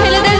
ছেলেদের